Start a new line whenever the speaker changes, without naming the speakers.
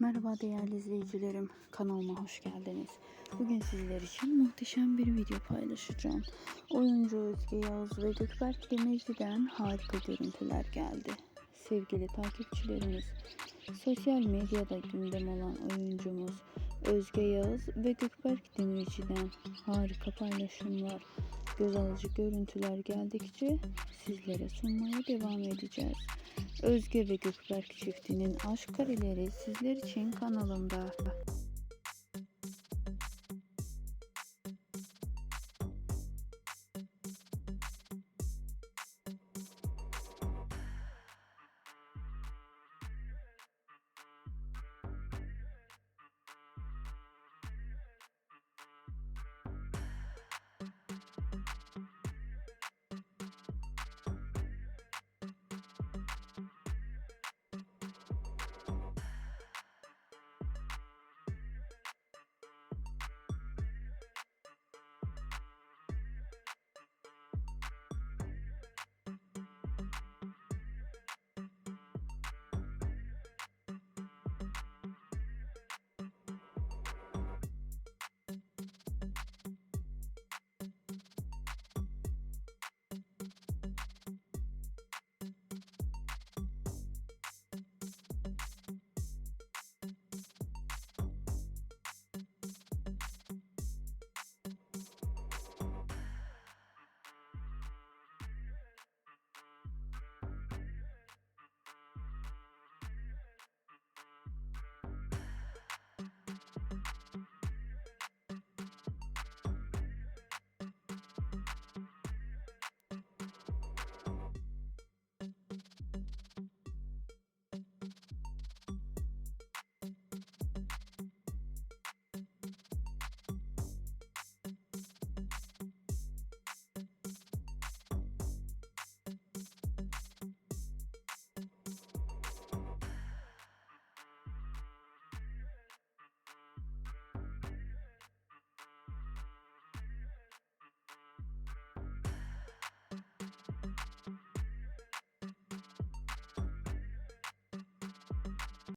Merhaba değerli izleyicilerim, kanalıma hoş geldiniz. Bugün sizler için muhteşem bir video paylaşacağım. Oyuncu Özge Yağız ve Gökberk Demirci'den harika görüntüler geldi. Sevgili takipçilerimiz, sosyal medyada gündem olan oyuncumuz Özge Yağız ve Gökberk Demirci'den harika paylaşımlar, göz alıcı görüntüler geldikçe sizlere sunmaya devam edeceğiz. Özge ve Gökberk çiftinin aşk kareleri sizler için kanalımda.